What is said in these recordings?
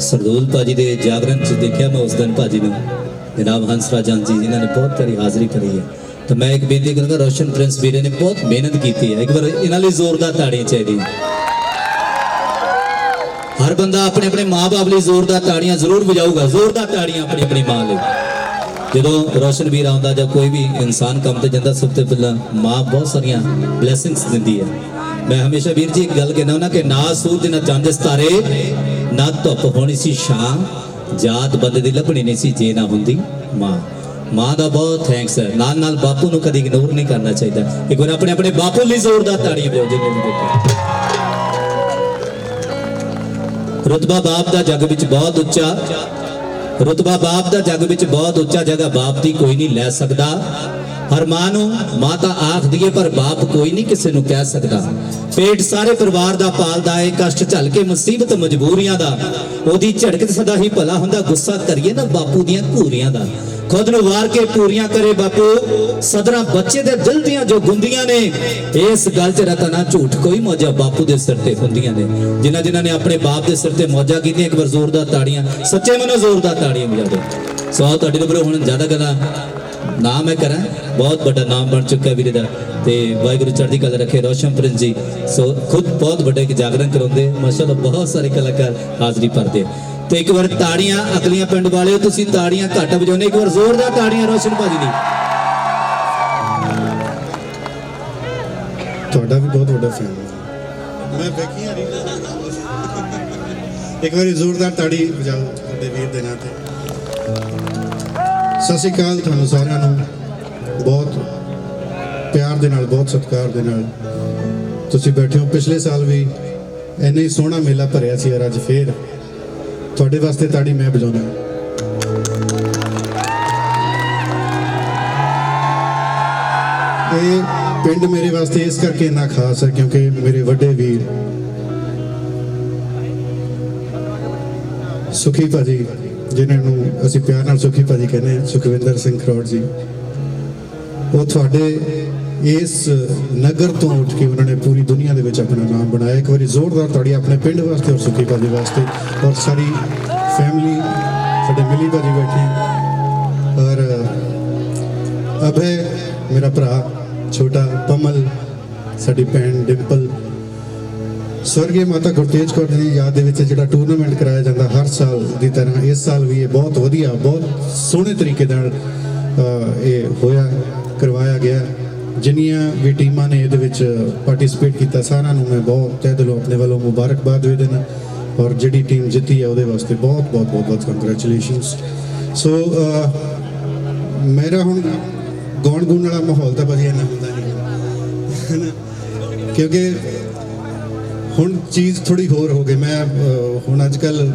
ਸਰਦੂਲ ਭਾਜੀ ਦੇ ਜਾਗਰਣ ਚ ਦੇਖਿਆ ਮੈਂ ਉਸ ਦਿਨ ਭਾਜੀ ਨੂੰ। ਜਨਾਬ ਹੰਸ ਰਾਜਨ ਜੀ, ਜਿਨ੍ਹਾਂ ਨੇ ਬਹੁਤ ਪਿਆਰੀ ਹਾਜ਼ਰੀ ਭਰੀ ਹੈ। ਤਾਂ ਮੈਂ ਇੱਕ ਬੇਨਤੀ ਕਰਾਂਗਾ, ਰੋਸ਼ਨ ਪ੍ਰਿੰਸ ਵੀਰੇ ਨੇ ਬਹੁਤ ਮਿਹਨਤ ਕੀਤੀ ਹੈ। ਇੱਕ ਵਾਰ ਇਹਨਾਂ ਲਈ ਜ਼ੋਰਦਾਰ ਤਾੜੀਆਂ ਚਾਹੀਦੀਆਂ ਹਰ ਬੰਦਾ ਆਪਣੇ ਆਪਣੇ ਮਾਪੇ ਲਈ ਜ਼ੋਰਦਾਰ ਤਾੜੀਆਂ ਜ਼ਰੂਰ ਵਜਾਊਗਾ। ਜ਼ੋਰਦਾਰ ਤਾੜੀਆਂ ਆਪਣੀ ਆਪਣੀ ਮਾਂ ਲਈ। ਜਦੋਂ ਰੋਸ਼ਨ ਵੀਰ ਆਉਂਦਾ ਜਾਂ ਕੋਈ ਵੀ ਇਨਸਾਨ ਕੰਮ ਤੇ ਜਾਂਦਾ, ਸਭ ਤੋਂ ਪਹਿਲਾਂ ਮਾਂ ਬਹੁਤ ਸਾਰੀਆਂ ਬਲੇਸਿੰਗਸ ਦਿੰਦੀ ਹੈ। ਮੈਂ ਹਮੇਸ਼ਾ ਵੀਰ ਜੀ ਇੱਕ ਗੱਲ ਕਹਿੰਦਾ ਹਾਂ ਕਿ ਨਾ ਸੂਰਜ, ਨਾ ਚੰਦ ਸਿਤਾਰੇ ਨਾ ਧੁੱਪ ਹੋਣੀ ਸੀ ਛਾਂ ਜਾਤ ਬੰਦੇ ਦੀ ਲੱਭਣੀ ਨਹੀਂ ਸੀ, ਜੇ ਨਾ ਹੁੰਦੀ ਮਾਂ। ਮਾਂ ਦਾ ਬਹੁਤ ਥੈਂਕਸ ਹੈ। ਨਾਲ ਨਾਲ ਬਾਪੂ ਨੂੰ ਕਦੀ ਇਗਨੋਰ ਨਹੀਂ ਕਰਨਾ ਚਾਹੀਦਾ। ਇੱਕ ਵਾਰ ਆਪਣੇ ਆਪਣੇ ਬਾਪੂ ਲਈ ਜ਼ੋਰਦਾਰ ਤਾੜੀਆਂ ਵਜਾਓ ਜਿੰਨੇ ਵੀ ਦੇਖੋ। ਰਤਬਾ ਬਾਪ ਦਾ ਜੱਗ ਵਿੱਚ ਬਹੁਤ ਉੱਚਾ। ਰਤਬਾ ਬਾਪ ਦਾ ਜੱਗ ਵਿੱਚ ਬਹੁਤ ਉੱਚਾ ਜਗ੍ਹਾ ਬਾਪ ਦੀ ਕੋਈ ਨਹੀਂ ਲੈ ਸਕਦਾ। ਹਰ ਮਾਂ ਨੂੰ ਮਾਂ ਆਖਦੀ ਏ ਪਰ ਬਾਪ ਕੋਈ ਨਹੀਂ ਕਿਸੇ ਨੂੰ ਕਹਿ ਸਕਦਾ। ਪੇਟ ਸਾਰੇ ਪਰਿਵਾਰ ਦਾ ਪਾਲਦਾ ਏ, ਕਸ਼ਟ ਝੱਲ ਕੇ ਮੁਸੀਬਤ ਮਜਬੂਰੀਆਂ ਦਾ। ਉਹਦੀ ਝੜਕ ਸਦਾ ਹੀ ਭਲਾ ਹੁੰਦਾ, ਗੁੱਸਾ ਕਰੀਏ ਨਾ ਬਾਪੂ ਦੀਆਂ ਘੂਰੀਆਂ ਦਾ। ਖੁਦ ਨੂੰ ਵਾਰ ਕੇ ਪੂਰੀਆਂ ਕਰੇ ਬਾਪੂ, ਸਦਰਾਂ ਬੱਚੇ ਦੇ ਦਿਲ ਦੀਆਂ ਜੋ ਗੁੰਦੀਆਂ ਨੇ, ਇਸ ਗੱਲ 'ਚ ਰਤਨਾ ਝੂਠ ਕੋਈ ਮੌਜਾ ਬਾਪੂ ਦੇ ਸਿਰ ਤੇ ਹੁੰਦੀਆਂ ਨੇ। ਜਿਨ੍ਹਾਂ ਜਿਨ੍ਹਾਂ ਨੇ ਆਪਣੇ ਬਾਪ ਦੇ ਸਿਰ ਤੇ ਮੌਜਾ ਕੀਤੀਆਂ, ਇੱਕ ਵਾਰ ਜ਼ੋਰਦਾਰ ਤਾੜੀਆਂ, ਸੱਚੇ ਮਨੋਂ ਜ਼ੋਰਦਾਰ ਤਾੜੀਆਂ ਵਜਾ ਦਿਓ ਸੋ ਤੁਹਾਡੇ ਦੇ ਹੁਣ, ਜ਼ਿਆਦਾ ਗੱਲਾਂ। ਨਾਮ ਹੈ ਕਰਾਂ ਬਹੁਤ ਵੱਡਾ ਨਾਮ ਬਣ ਚੁੱਕਾ ਵੀਰੇ ਦਾ ਤੇ ਵਾਹਿਗੁਰੂ ਚੜ੍ਹਦੀ ਕਲਾ ਰੱਖੇ ਰੋਸ਼ਨ ਪ੍ਰਿੰਸ ਜੀ। ਸੋ ਖੁਦ ਬਹੁਤ ਵੱਡੇ ਇੱਕ ਜਾਗਰਣ ਕਰਾਉਂਦੇ ਮਾਸ਼ਾਅੱਲਾ ਬਹੁਤ ਸਾਰੇ ਕਲਾਕਾਰ ਹਾਜ਼ਰੀ ਭਰਦੇ ਤੇ ਇੱਕ ਵਾਰ ਤਾੜੀਆਂ ਅਗਲੀਆਂ ਪਿੰਡ ਵਾਲਿਓ ਤੁਸੀਂ ਤਾੜੀਆਂ ਘੱਟ ਵਜਾਉਂਦੇ ਇੱਕ ਵਾਰ ਜ਼ੋਰਦਾਰ ਤਾੜੀਆਂ ਰੋਸ਼ਨ ਭਾਜੀ ਦੀ। ਤੁਹਾਡਾ ਵੀ ਬਹੁਤ ਵੱਡਾ ਫੈਨ ਮੈਂ ਵੇਖੀਆਂ ਰੀਲਾਂ ਇੱਕ ਵਾਰੀ ਜ਼ੋਰਦਾਰ ਤਾੜੀ ਵਜਾਓ ਤੁਹਾਡੇ ਵੀਰ ਦੇ ਨਾਂ ਤੇ। ਸਤਿ ਸ਼੍ਰੀ ਅਕਾਲ ਤੁਹਾਨੂੰ ਸਾਰਿਆਂ ਨੂੰ। ਬਹੁਤ ਪਿਆਰ ਦੇ ਨਾਲ, ਬਹੁਤ ਸਤਿਕਾਰ ਦੇ ਨਾਲ। ਤੁਸੀਂ ਬੈਠੇ ਹੋ। ਪਿਛਲੇ ਸਾਲ ਵੀ ਇੰਨਾ ਹੀ ਸੋਹਣਾ ਮੇਲਾ ਭਰਿਆ ਸੀ ਔਰ ਅੱਜ ਫੇਰ ਤੁਹਾਡੇ ਵਾਸਤੇ ਤਾੜੀ ਮੈਂ ਬਜਾਉਣਾ ਇਹ ਪਿੰਡ ਮੇਰੇ ਵਾਸਤੇ ਇਸ ਕਰਕੇ ਇੰਨਾ ਖਾਸ ਹੈ ਕਿਉਂਕਿ ਮੇਰੇ ਵੱਡੇ ਵੀਰ ਸੁਖੀ ਭਾਜੀ ਜਿਨ੍ਹਾਂ ਨੂੰ ਅਸੀਂ ਪਿਆਰ ਨਾਲ ਸੁਖੀ ਭਾਜੀ ਕਹਿੰਦੇ ਹਾਂ, ਸੁਖਵਿੰਦਰ ਸਿੰਘ ਖਰੋੜ ਜੀ। ਉਹ ਤੁਹਾਡੇ ਇਸ ਨਗਰ ਤੋਂ ਉੱਠ ਕੇ ਉਹਨਾਂ ਨੇ ਪੂਰੀ ਦੁਨੀਆ ਦੇ ਵਿੱਚ ਆਪਣਾ ਨਾਮ ਬਣਾਇਆ। ਇੱਕ ਵਾਰੀ ਜ਼ੋਰਦਾਰ ਤੁਹਾਡੀ ਆਪਣੇ ਪਿੰਡ ਵਾਸਤੇ ਔਰ ਸੁਖੀ ਭਾਜੀ ਵਾਸਤੇ ਔਰ ਸਾਰੀ ਫੈਮਿਲੀ ਸਾਡੇ ਮਿਲੀ ਭਾਜੀ ਬੈਠੇ ਔਰ, ਅਭੈ, ਮੇਰਾ ਭਰਾ, ਛੋਟਾ, ਪਮਲ, ਸਾਡੀ ਭੈਣ, ਡਿੰਪਲ ਸਵਰਗੀ ਮਾਤਾ ਗੁਰਤੇਜ ਕੌਰ ਜੀ ਦੀ ਯਾਦ ਦੇ ਵਿੱਚ ਜਿਹੜਾ ਟੂਰਨਾਮੈਂਟ ਕਰਾਇਆ ਜਾਂਦਾ ਹਰ ਸਾਲ ਦੀ ਤਰ੍ਹਾਂ, ਇਸ ਸਾਲ ਵੀ ਇਹ ਬਹੁਤ ਵਧੀਆ, ਬਹੁਤ ਸੋਹਣੇ ਤਰੀਕੇ ਨਾਲ ਇਹ ਹੋਇਆ, ਕਰਵਾਇਆ ਗਿਆ। ਜਿੰਨੀਆਂ ਵੀ ਟੀਮਾਂ ਨੇ ਇਹਦੇ ਵਿੱਚ ਪਾਰਟਿਸਿਪੇਟ ਕੀਤਾ, ਸਾਰਿਆਂ ਨੂੰ ਮੈਂ ਬਹੁਤ ਤਹਿ ਦਿਲੋਂ ਆਪਣੇ ਵੱਲੋਂ ਮੁਬਾਰਕਬਾਦ ਦੇ ਦੇਣਾ ਔਰ ਜਿਹੜੀ ਟੀਮ ਜਿੱਤੀ ਹੈ ਉਹਦੇ ਵਾਸਤੇ ਬਹੁਤ ਬਹੁਤ ਬਹੁਤ ਬਹੁਤ ਕੰਗ੍ਰੈਚੁਲੇਸ਼ਨਸ ਸੋ ਮੇਰਾ ਹੁਣ ਗਾਉਣ ਗੁਣ ਵਾਲਾ ਮਾਹੌਲ ਤਾਂ ਵਧੀਆ ਇੰਨਾ ਹੁੰਦਾ ਨਹੀਂ। ਹੈਨਾ? ਕਿਉਂਕਿ ਹੁਣ ਚੀਜ਼ ਥੋੜੀ ਹੋਰ ਹੋ ਗਈ। ਮੈਂ ਹੁਣ ਅੱਜ ਕੱਲ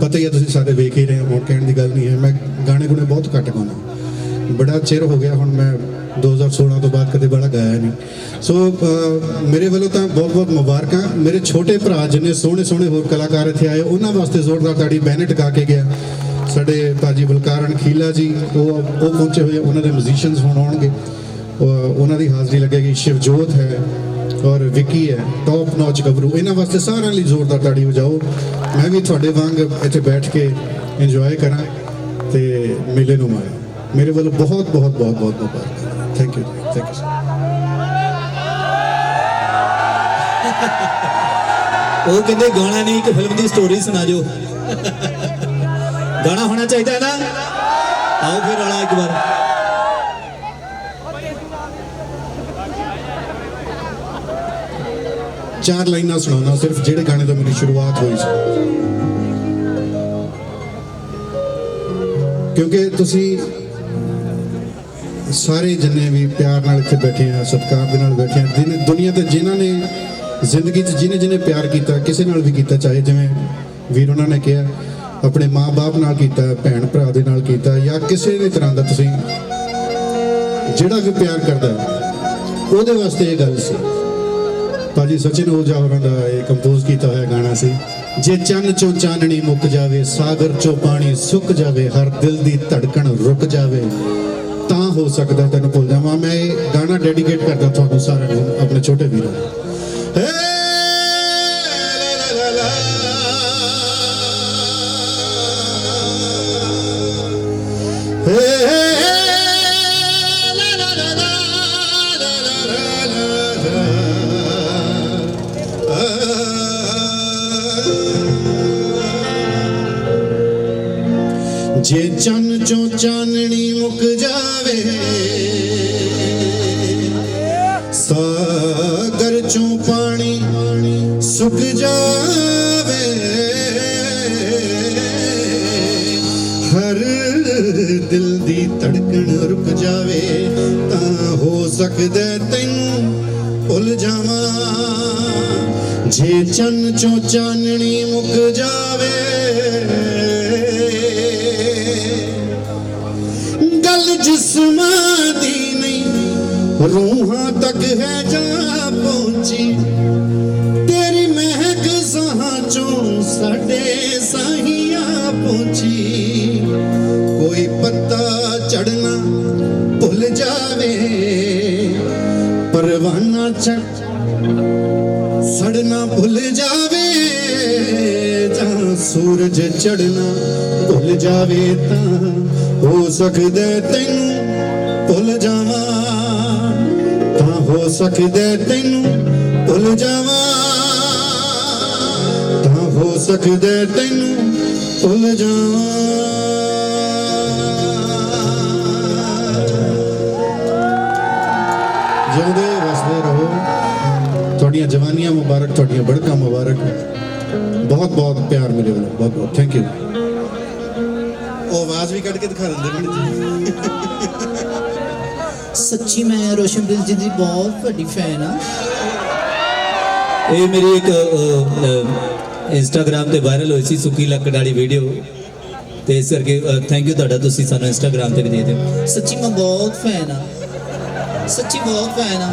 ਪਤਾ ਹੀ ਹੈ ਤੁਸੀਂ ਸਾਰੇ ਵੇਖ ਹੀ ਰਹੇ ਹੋ ਹੁਣ ਕਹਿਣ ਦੀ ਗੱਲ ਨਹੀਂ ਹੈ। ਮੈਂ ਗਾਣੇ ਗੁਣੇ ਬਹੁਤ ਘੱਟ ਗਾਉਂਦਾ। ਬੜਾ ਚਿਰ ਹੋ ਗਿਆ ਹੁਣ ਮੈਂ 2016 ਤੋਂ ਬਾਅਦ ਕਦੇ ਬੜਾ ਗਾਇਆ ਨਹੀਂ। ਸੋ ਮੇਰੇ ਵੱਲੋਂ ਤਾਂ ਬਹੁਤ ਬਹੁਤ ਮੁਬਾਰਕਾਂ। ਮੇਰੇ ਛੋਟੇ ਭਰਾ ਜਿੰਨੇ ਸੋਹਣੇ ਸੋਹਣੇ ਹੋਰ ਕਲਾਕਾਰ ਇੱਥੇ ਆਏ, ਉਹਨਾਂ ਵਾਸਤੇ ਜ਼ੋਰਦਾਰ ਤਾੜੀ ਬੈਨਟ ਗਾ ਕੇ ਗਿਆ। ਸਾਡੇ ਭਾਜੀ ਬਲਕਾਰਨ ਖੀਲਾ ਜੀ, ਉਹ ਉਹ ਪਹੁੰਚੇ ਹੋਏ ਉਹਨਾਂ ਦੇ ਮਿਊਜ਼ੀਸ਼ੀਅਨਸ ਹੁਣ ਆਉਣਗੇ। ਉਹਨਾਂ ਦੀ ਹਾਜ਼ਰੀ ਲੱਗੇਗੀ। ਸ਼ਿਵਜੋਤ ਹੈ। ਔਰ ਵਿੱਕੀ ਹੈ ਟੌਪ ਨੌਚ ਗੱਭਰੂ। ਇਹਨਾਂ ਵਾਸਤੇ ਸਾਰਿਆਂ ਲਈ ਜ਼ੋਰਦਾਰ ਤਾੜੀ ਵਜਾਓ। ਮੈਂ ਵੀ ਤੁਹਾਡੇ ਵਾਂਗ ਇੱਥੇ ਬੈਠ ਕੇ ਇੰਜੋਏ ਕਰਾਂ ਤੇ ਮੇਲੇ ਨੂੰ ਮਾਇਆ ਮੇਰੇ ਵੱਲੋਂ ਬਹੁਤ ਬਹੁਤ ਬਹੁਤ ਬਹੁਤ ਮੁਬਾਰਕ ਥੈਂਕ ਯੂ ਥੈਂਕ ਯੂ ਉਹ ਕਹਿੰਦੇ ਗਾਣਾ ਨਹੀਂ ਕਿ ਫਿਲਮ ਦੀ ਸਟੋਰੀ ਸੁਣਾ ਜੋ ਗਾਣਾ ਹੋਣਾ ਚਾਹੀਦਾ ਹੈ ਨਾ? ਆਓ ਫਿਰ ਵਾਲਾ ਇੱਕ ਵਾਰ। ਚਾਰ ਲਾਈਨਾਂ ਸੁਣਾਉਣਾ, ਸਿਰਫ ਜਿਹੜੇ ਗਾਣੇ ਤੋਂ ਮੇਰੀ ਸ਼ੁਰੂਆਤ ਹੋਈ ਸੀ। ਕਿਉਂਕਿ ਤੁਸੀਂ ਸਾਰੇ ਜਿੰਨੇ ਵੀ ਪਿਆਰ ਨਾਲ ਇੱਥੇ ਬੈਠੇ ਆ, ਸਤਿਕਾਰ ਦੇ ਨਾਲ ਬੈਠੇ ਆ ਦਿਨ ਦੁਨੀਆ ਤੇ ਜਿਨ੍ਹਾਂ ਨੇ ਜ਼ਿੰਦਗੀ 'ਚ ਜਿਹਨੇ ਜਿਹਨੇ ਪਿਆਰ ਕੀਤਾ, ਕਿਸੇ ਨਾਲ ਵੀ ਕੀਤਾ, ਚਾਹੇ ਜਿਵੇਂ ਵੀਰ ਉਹਨਾਂ ਨੇ ਕਿਹਾ, ਆਪਣੇ ਮਾਪੇ ਨਾਲ ਕੀਤਾ ਭੈਣ ਭਰਾ ਦੇ ਨਾਲ ਕੀਤਾ, ਜਾਂ ਕਿਸੇ ਵੀ ਤਰ੍ਹਾਂ ਦਾ ਤੁਸੀਂ ਜਿਹੜਾ ਵੀ ਪਿਆਰ ਕਰਦਾ, ਉਹਦੇ ਵਾਸਤੇ ਇਹ ਗੱਲ ਸੀ। ਭਾਜੀ ਸਚਿਨ ਓਜਾ ਉਹਨਾਂ ਦਾ ਇਹ ਕੰਪੋਜ਼ ਕੀਤਾ ਹੋਇਆ ਗਾਣਾ ਸੀ। ਜੇ ਚੰਨ ਚੋਂ ਚਾਨਣੀ ਮੁੱਕ ਜਾਵੇ, ਸਾਗਰ ਚੋਂ ਪਾਣੀ ਸੁੱਕ ਜਾਵੇ, ਹਰ ਦਿਲ ਦੀ ਧੜਕਣ ਰੁਕ ਜਾਵੇ, ਤਾਂ ਹੋ ਸਕਦਾ ਤੈਨੂੰ ਭੁੱਲ ਜਾਵਾਂ। ਮੈਂ ਇਹ ਗਾਣਾ ਡੈਡੀਕੇਟ ਕਰਦਾ ਤੁਹਾਨੂੰ ਸਾਰਿਆਂ ਨੂੰ, ਆਪਣੇ ਛੋਟੇ ਵੀਰਾਂ ਨੂੰ। ਹੇ ਹੇ। ਜੇ ਚੰਨ ਚੋਂ ਚਾਨਣੀ ਮੁੱਕ ਜਾਵੇ, ਸਾਗਰ ਚੋਂ ਪਾਣੀ ਸੁੱਕ ਜਾਵੇ, ਹਰ ਦਿਲ ਦੀ ਧੜਕਣ ਰੁਕ ਜਾਵੇ, ਤਾਂ ਹੋ ਸਕਦਾ ਤੈਨੂੰ ਭੁੱਲ ਜਾਵਾਂ। ਜੇ ਚੰਨ ਚੋਂ ਚਾਨਣੀ ਮੁੱਕ ਜਾਵੇ ਜਿਸਮਾਂ ਦੀ ਨਹੀਂ, ਰੂਹਾਂ ਤੱਕ ਹੈ ਜਾ ਪਹੁੰਚੀ। ਤੇਰੀ ਮਹਿਕ ਸਾਹਾਂ ਚੋਂ ਸਾਡੇ ਸਾਹੀਆਂ ਪਹੁੰਚੀ। ਕੋਈ ਪੱਤਾ ਚੜਨਾ ਭੁੱਲ ਜਾਵੇ, ਪਰਵਾਨਾ ਚੱਕ ਸੜਨਾ ਭੁੱਲ ਜਾਵੇ, ਜਾਂ ਸੂਰਜ ਚੜਨਾ ਭੁੱਲ ਜਾਵੇ ਤਾਂ ਹੋ ਸਕਦਾ ਤੈਨੂੰ ਭੁੱਲ ਜਾਵਾਂ। ਤਾਂ ਹੋ ਸਕਦਾ ਤੈਨੂੰ ਭੁੱਲ ਜਾਵਾਂ। ਤਾਂ ਹੋ ਸਕਦਾ ਤੈਨੂੰ ਭੁੱਲ ਜਾਵਾਂ। ਜਿਉਂਦੇ ਵਸਦੇ ਰਹੋ। ਤੁਹਾਡੀਆਂ ਜਵਾਨੀਆਂ ਮੁਬਾਰਕ, ਤੁਹਾਡੀਆਂ ਬੜਕਾਂ ਮੁਬਾਰਕ। ਬਹੁਤ ਬਹੁਤ ਪਿਆਰ ਮੇਰੇ ਵੱਲੋਂ ਬਹੁਤ ਬਹੁਤ ਥੈਂਕ ਯੂ ਉਹ ਆਵਾਜ਼ ਵੀ ਕੱਢ ਕੇ ਦਿਖਾ ਦਿੰਦੇ ਮੈਨੂੰ ਸੱਚੀ ਮੈਂ ਰੋਸ਼ਨਪ੍ਰੀਤ ਜੀ ਦੀ ਬਹੁਤ ਵੱਡੀ ਫੈਨ ਆ। ਇਹ ਮੇਰੀ ਇੱਕ ਇੰਸਟਾਗ੍ਰam ਤੇ ਵਾਇਰਲ ਹੋਈ ਸੀ ਸੁੱਕੀ ਲੱਕੜ ਵਾਲੀ ਵੀਡੀਓ ਤੇ ਇਸ ਕਰਕੇ ਥੈਂਕ ਯੂ ਤੁਹਾਡਾ ਤੁਸੀਂ ਸਾਨੂੰ ਇੰਸਟਾਗ੍ਰam ਤੇ ਵੀ ਦੇ ਦਿਓ। ਸੱਚੀ ਮੈਂ ਬਹੁਤ ਫੈਨ ਆ। ਸੱਚੀ ਬਹੁਤ ਫੈਨ ਆ।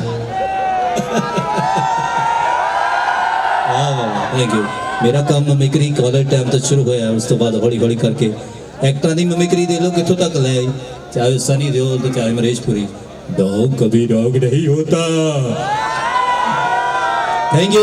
ਵਾਹ ਵਾਹ ਥੈਂਕ ਯੂ ਮੇਰਾ ਕੰਮ ਮਿਮਿਕਰੀ ਕਾਲਜ ਟਾਈਮ ਤੋਂ ਸ਼ੁਰੂ ਹੋਇਆ ਉਸ ਤੋਂ ਬਾਅਦ ਹੌਲੀ ਹੌਲੀ ਕਰਕੇ ਐਕਟਰਾਂ ਦੀ ਮਿਮਿਕਰੀ ਦੇ ਲੋ ਕਿੱਥੋਂ ਤੱਕ ਲੈ ਆਈ? ਚਾਹੇ ਸਨੀ ਦਿਓਲ ਤੇ ਚਾਹੇ ਮਰੇਸ਼ਪੁਰੀ। ਡੌਗ ਕभी ਡੌਗ ਨਹੀਂ ਹੋਤਾ ਥੈਂਕ ਯੂ